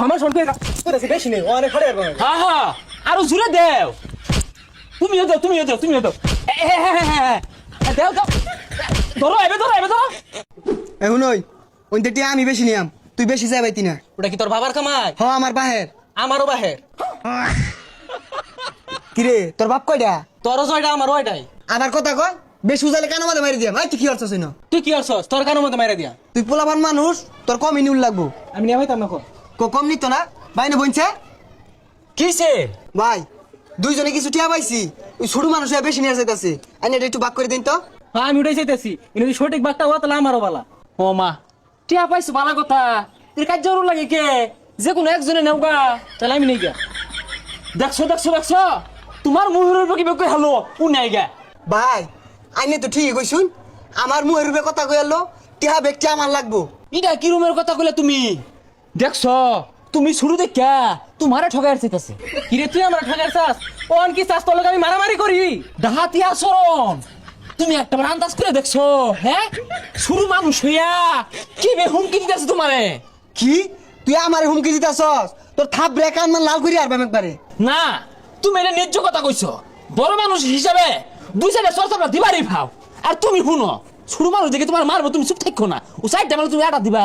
সমান করে বেশি নেই। অনেক খাড়ে আর হ্যাঁ হ্যাঁ আরও জুড়ে দেও। তুমিও দাও তুমিও দাও তুমিও দাও। এ, এ, এ, এ, এ, এ, দাও দাও। ধরো এবে ধরো এবে ধরো। এখন ওই ওই টিয়া আমি বেশি নিয়াম। তুই বেশি যাই পাইতি না ওটা কি তোর বাবার কামাই? হ আমার বাহের। আমারও বাহের। কিরে তোর বাপ কয়টা তোরও জয়টা আমারও ওইটাই আবার কথা কয় বেশি উজালে কেন মাঝে মারি আই তুই কি করছিস না তুই কি করছস? তোর কানের মধ্যে মাইরা দিয়া? তুই পোলাপান মানুষ তোর কম ইনিউল লাগবো। আমি নিয়ে হইতাম না কো। কো। কম নিত না? ভাই বাইনে বইছে কিসে? ভাই দুইজনে কিছু টিয়া পাইছি। ওই ছোট মানুষ বেশি নিয়ে যাইতাছে। আইনে এটা একটু বাক করে দিন তো। হ্যাঁ আমি ওটাই চাইতেছি কিন্তু যদি সঠিক বার্তা হওয়া তাহলে আমারও বালা। ও মা টিয়া পাইছো ভালো কথা। এর কাজ জরুর লাগে কে? যে কোনো একজনে নেওগা তাহলে আমি নেই গিয়া। দেখছ দেখছ দেখছ? তোমার মুহুরের উপর কীভাবে হলো? ও নাই গা। ভাই আইনে তো ঠিকই কইছুন। আমার মুহের রূপে কথা কইলো টিয়া ব্যক্তি আমার লাগবো। এটা কি রুমের কথা কইলে তুমি? দেখছ তুমি শুরু দেখা তোমারে ঠগাই কিরে তুই আমরা ঠগার চাস ওন কি চাস তোর লগে আমি মারামারি করি? ডাহাতি আচরণ। তুমি একটা বার আন্দাজ করে দেখছ হ্যাঁ শুরু মানুষ হইয়া কি বে হুমকি দিতেছে তোমারে? কি? তুই আমার হুমকি দিতাছস? তোর থাপ ব্রেক আমার লাল করি আর একবারে। না তুমি এটা ন্যায্য কথা কইছো। বড় মানুষ হিসাবে দুই সাইডে দিবারই ভাও আর তুমি শুনো শুরু মানুষ দেখে তোমার মারবো তুমি চুপ থাকো না। ও সাইডটা মানে তুমি আটা দিবা।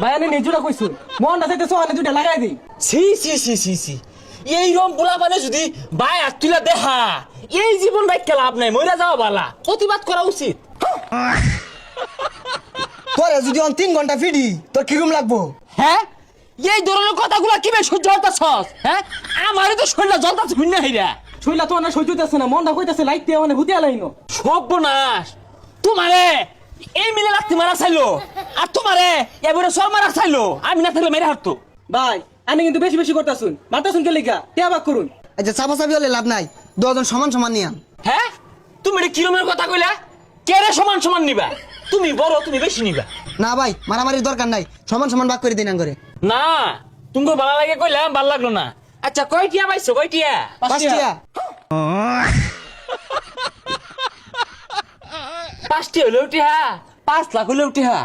ভাই আমি নিজুরা মন মনটা চাইতেছো অনেক দুইটা লাগাই দিই। ছি ছি ছি ছি ছি। এই রম পোলা মানে যদি বাই আর তুলা দেখা। এই জীবন রাখতে লাভ নাই মইরা যাওয়া বালা। প্রতিবাদ করা উচিত। তোরে যদি অন তিন ঘণ্টা ফিডি তোর কিরম লাগবো? হ্যাঁ? এই ধরনের কথাগুলো কি বেশ সহ্য হতাছস হ্যাঁ? আমারই তো শরীরটা জ্বলতাছে শূন্য হইরা। শৈলা তো না সহ্য হইতেছে না মনটা কইতেছে লাইতে মানে ভূতিয়া লাইনো সর্বনাশ। তোমারে এই মিলে লাগতে মারা চাইলো। আর তোমারে এবারে সব মারা চাইলো। আমি না থাকলে মেরে হারতো। ভাই আমি কিন্তু বেশি বেশি করতেছুন। মারতেছুন কে টিয়া বাক করুন। আচ্ছা চাপা চাপি হলে লাভ নাই। দুজন সমান সমান নিয়াম হ্যাঁ? তুমি এটা কিরমের কথা কইলা? কেরে সমান সমান নিবা? তুমি বড় তুমি বেশি নিবা। না ভাই মারামারির দরকার নাই। সমান সমান ভাগ করে দিন করে না তুমি ভালো লাগে কইলাম ভালো লাগল না। আচ্ছা কয়টিয়া পাইছো? কয়টিয়া? পাঁচটিয়া। পাঁচটি হলে উঠিহা পাঁচ লাখ হলে উঠিহা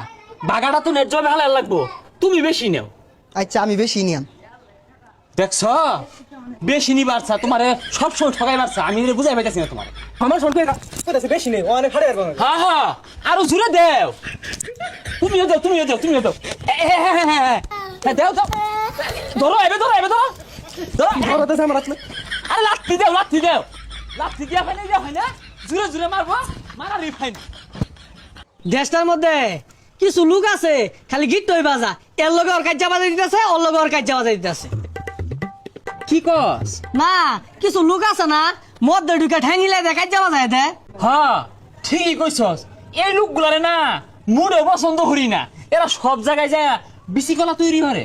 বাগাটা তো ন্যায্য ভালো লাগবো। তুমি বেশি নেও। আচ্ছা আমি বেশি নিয়াম। দেখছ? বেশি নি বাড়ছা তোমারে সবসময় ঠগাই বাড়ছা আমি এটা বুঝাই পাইতেছি না তোমার। আমার কইতেছে বেশি নেই অনেক খাড়ে আর হ্যাঁ হ্যাঁ আরও জুড়ে দেও। তুমিও দেও তুমিও দেও তুমিও দেও। এ, এ, এ, দেও দাও। ধরো এবে ধরো এবে ধরো। ধরো। করতেছে আমার আসলে আরে লাত্তি দেও লাত্তি দেও। লাত্তি দিয়া হয় না জুড়ে জুড়ে মারবো। মারা রিফাইন দেশটার মধ্যে কিছু লোক আছে খালি গিট তৈ বাজা। এর লগে ওর কাজ্জা বাজাই দিতেছে ওর লগে ওর কাজ্জা বাজাই দিতেছে। কি কস? না কিছু লোক আছে না মদ ঢুকে ঠেঙিলে দে কাজ্জা বাজাই দে হ্যাঁ ঠিকই কইছস। এই লোকগুলারে না মুডে পছন্দ করি না। এরা সব জায়গায় যায় বিশৃঙ্খলা তৈরি করে।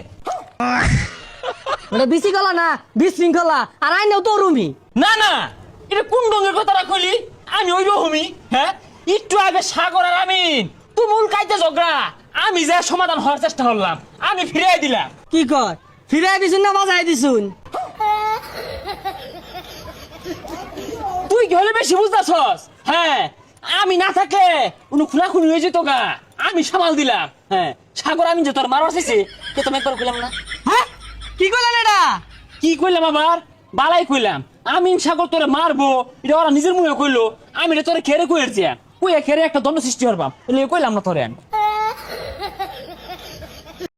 বিশি গলা না বিশৃঙ্খলা। আর আইনেও তো রুমি না না এটা কোন রঙের কথাটা কইলি আমি ওই রকমই হ্যাঁ? একটু আগে সাগর আর আমিন তুমুল কাইতে ঝগড়া। আমি যে সমাধান হওয়ার চেষ্টা করলাম আমি ফিরিয়ে দিলাম। কি কর? ফিরাই দিছুন না বাজাই দিছুন? তুই কি হলে বেশি বুঝতেছস? হ্যাঁ আমি না থাকলে উনি খুনাখুনি হয়ে যেত গা। আমি সামাল দিলাম হ্যাঁ। সাগর আমি যে তোর মারবার চাইছি তো তুমি একবার কইলাম না। হ্যাঁ? কি করলেন এটা? কি কইলাম আবার? বালাই কইলাম, আমি সাগর তোরে মারবো, এটা ওরা নিজের মুখে কইলো, আমি এটা তোরে খেরে কইরছি। কইয়া খেরে একটা দণ্ড সৃষ্টি করবাম। এলে কইলাম না তোরে আমি।